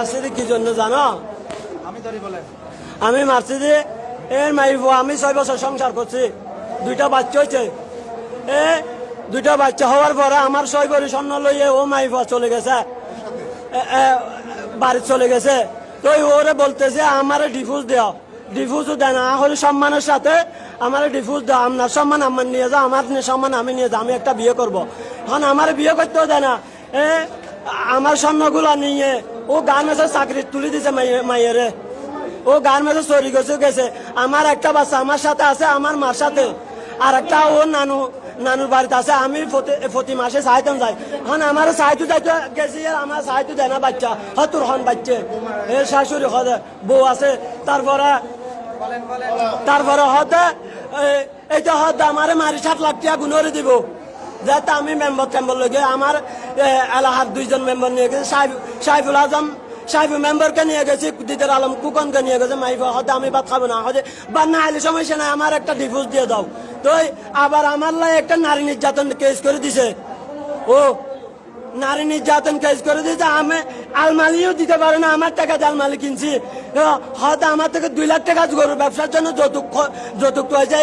মারছি যে কি জন্য জানো? আমি যে এর মাইব আমি ছয় বছর সংসার করছি। দুইটা বাচ্চা হয়েছে এ দুইটা বাচ্চা হওয়ার পরে আমার ছয় বড়ি স্বর্ণ লইয়ে ও মাইব চলে গেছে। বাড়ি চলে গেছে। তো ওরে বলতেছে, আমারে ডিফুজ দেও। ডিফুজও দেয় না। হলে সম্মানের সাথে আমার ডিফুজ দাও। আপনার সম্মান আমার নিয়ে যাও। আমার সম্মান আমি নিয়ে যাও। আমি একটা বিয়ে করব। এখন আমার বিয়ে করতেও দেয় না। এ, আমার স্বর্ণগুলো নিয়ে ও গান এসে চাকরি তুলে দিছে মাইয়ে- মাইয়েরে ও গান মেঝে চুরি গেছে গেছে। আমার একটা বাচ্চা আমার সাথে আছে আমার মার সাথে। আর একটা ও নানু নানুর বাড়িতে আছে, আমি প্রতি মাসে সাহায্য যাই এখন আমার সাহায্য যাইতে গেছি আর আমার সাহায্য দেয় না বাচ্চা। হতুর হন বাচ্চা। এ, শাশুড়ি হদে বউ আছে। তারপরে তারপরে হতে এইটা হতে আমার মারি সাত লাখ টাকা গুণরে দিব। যাতে আমি মেম্বার টেম্বার লগে আমার এলাহার দুইজন মেম্বার নিয়ে গেছে সাহেব সাহেবুল আজম সাহেব মেম্বারকে নিয়ে গেছি দিদার আলম কুকনকে নিয়ে গেছে মাইফা হতে আমি ভাত খাব না হতে বা না হলে সমস্যা নাই আমার একটা ডিভোর্স দিয়ে দাও। তো আবার আমার লাই একটা নারী নির্যাতন কেস করে দিছে। ও নারী নির্যাতন কেস করে দিয়েছে আমি আলমালিও দিতে পারে না আমার টাকা দিয়ে আলমালি কিনছি। এ, হয়তো আমার থেকে দুই লাখ টাকা গরুর ব্যবসার জন্য যৌতুক যৌতুক হয়েছে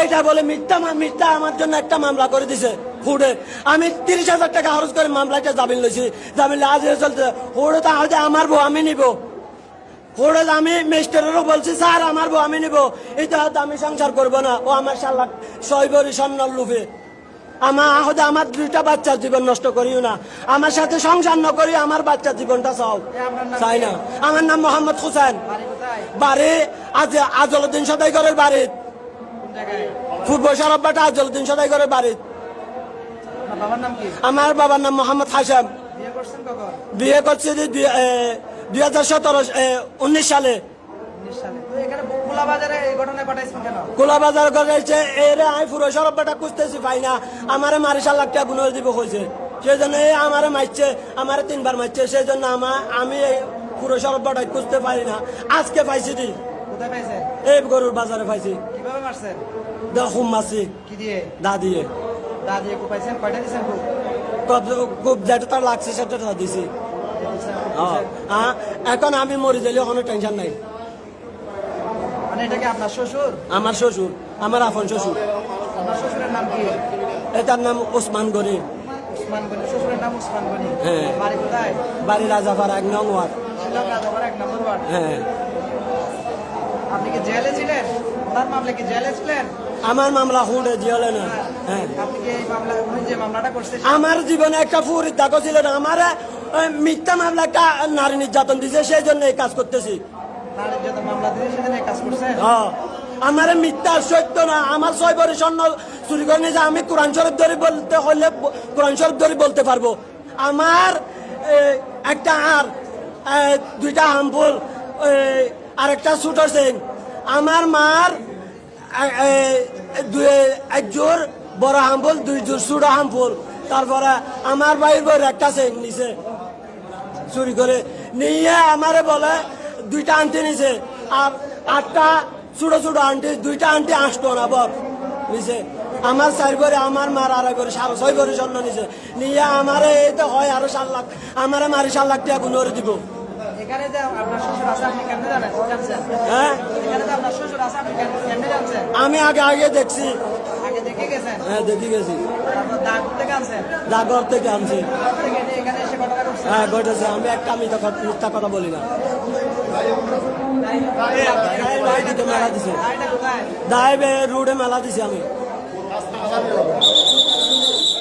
এইটা বলে মিথ্যা মিথ্যা আমার জন্য একটা মামলা করে দিছে ফুডে আমি তিরিশ হাজার টাকা খরচ করে মামলাটা জামিন লইছি। জামিন আজ চলতে ফুডে তো হয়তো আমার বউ আমি নিব। ফুডে আমি মিস্টারেরও বলছি স্যার আমার বউ আমি নিব। এটা হয়তো আমি সংসার করব না। ও আমার ছয় বড়ি স্বর্ণ লুভে। আমার হয়তো আমার দুইটা বাচ্চার জীবন নষ্ট করিও না। আমার সাথে সংসার ন করি আমার বাচ্চার জীবনটা চাও। চাই না। আমার নাম মোহাম্মদ হুসেন। বাড়ি আজ আজলুদ্দিন সদাইগরের বাড়ি। জায়গায় পূর্ব সরব্বাটা আজলুদ্দিন বাড়ি। আপনার বাবার নাম আমার বাবার নাম মোহাম্মদ হাসাম বিয়ে করছে দুই- হাজার সতেরো উনিশ সালে। করেছে এরে আমি পুরো সরব্বাটা খুঁজতেছি পাই না। আমারে মারিশাল লাখ টাকা গুণের দিব হয়েছে। সেই জন্য এই আমারে মারছে আমারে তিনবার মারছে। সেই জন্য আমার আমি এই পুরো খুঁজতে পারি না। আজকে পাইছি দি। এই গরুর বাজারে পাইছি। কীভাবে মারছেন? দেখুন মাছি কি দিয়ে? দা দিয়ে। দা দিয়ে কয়টা দিয়েছেন খুব খুব যেটা তার লাগছে সেটা দিছি। হ্যাঁ, হ্যাঁ, এখন আমি মরে গেলে কোনো টেনশন নাই। মানে এটা কি আপনার শ্বশুর? আমার শ্বশুর আমার আপন শ্বশুর। আপনার শ্বশুরের নাম কি? এটার নাম ওসমান গরিব উসমান গনি। শ্বশুরের নাম উসমান গনি। হ্যাঁ। বাড়ি কোথায়? বাড়ি রাজাপাড়া এক নং ওয়ার্ড। রাজাবার এক নম্বর ওয়ার্ড। হ্যাঁ। কি জেলে ছিলেন? ওনার মামলা কি জেলে ছিলেন? আমার মামলা হুঁড়ে না। হ্যাঁ। আমার জীবনে একটা ফুরি দেখো ছিল না। আমার মিথ্যা মামলা একটা নারী নির্যাতন দিছে সেই জন্য এই কাজ করতেছি। হ্যাঁ। আমার মিথ্যা সত্য না। আমার ছয় বড়ি স্বর্ণ চুরি করে নিয়ে আমি কোরআন শরীফ ধরে বলতে হলে কোরআন শরীফ ধরে বলতে পারব। আমার একটা আর দুইটা হামফুল আর একটা সুটার সিং আমার মার এক জোর বড় হামফুল দুই জোর সুডা হামফুল তারপরে আমার ভাইয়ের বউর একটা সিং নিছে। চুরি করে নিয়ে আমারে বলে, দুইটা আন্টি নিছে। আর আটটা ছোট ছোট আন্টি, দুইটা আন্টি আসতো না বর নিছে। আমার চার করে আমার মার আড়াই করে সাড়ে ছয় করে স্বর্ণ নিছে। নিয়ে আমারে এই তো হয় আরও সাত লাখ, আমারে মারি সাত লাখ টাকা গুণরে দিব। এখানে যে আপনার শ্বশুর আছে আপনি কেমনে জানেন? হ্যাঁ? এখানে যে আপনার শ্বশুর আছে আপনি কেমনে- কেমনে জানছেন? আমি আগে আগে দেখছি। আগে দেখে গেছেন? হ্যাঁ দেখি গেছি। তারপর দাগ থেকে আনছেন জাগর থেকে আনছি। এখানে এসে ঘটনা হ্যাঁ ঘটেছে। আমি একটা আমি কথা- মিথ্যা কথা বলি না। মেলা দিছে। রোডে মেলা দিছি আমি।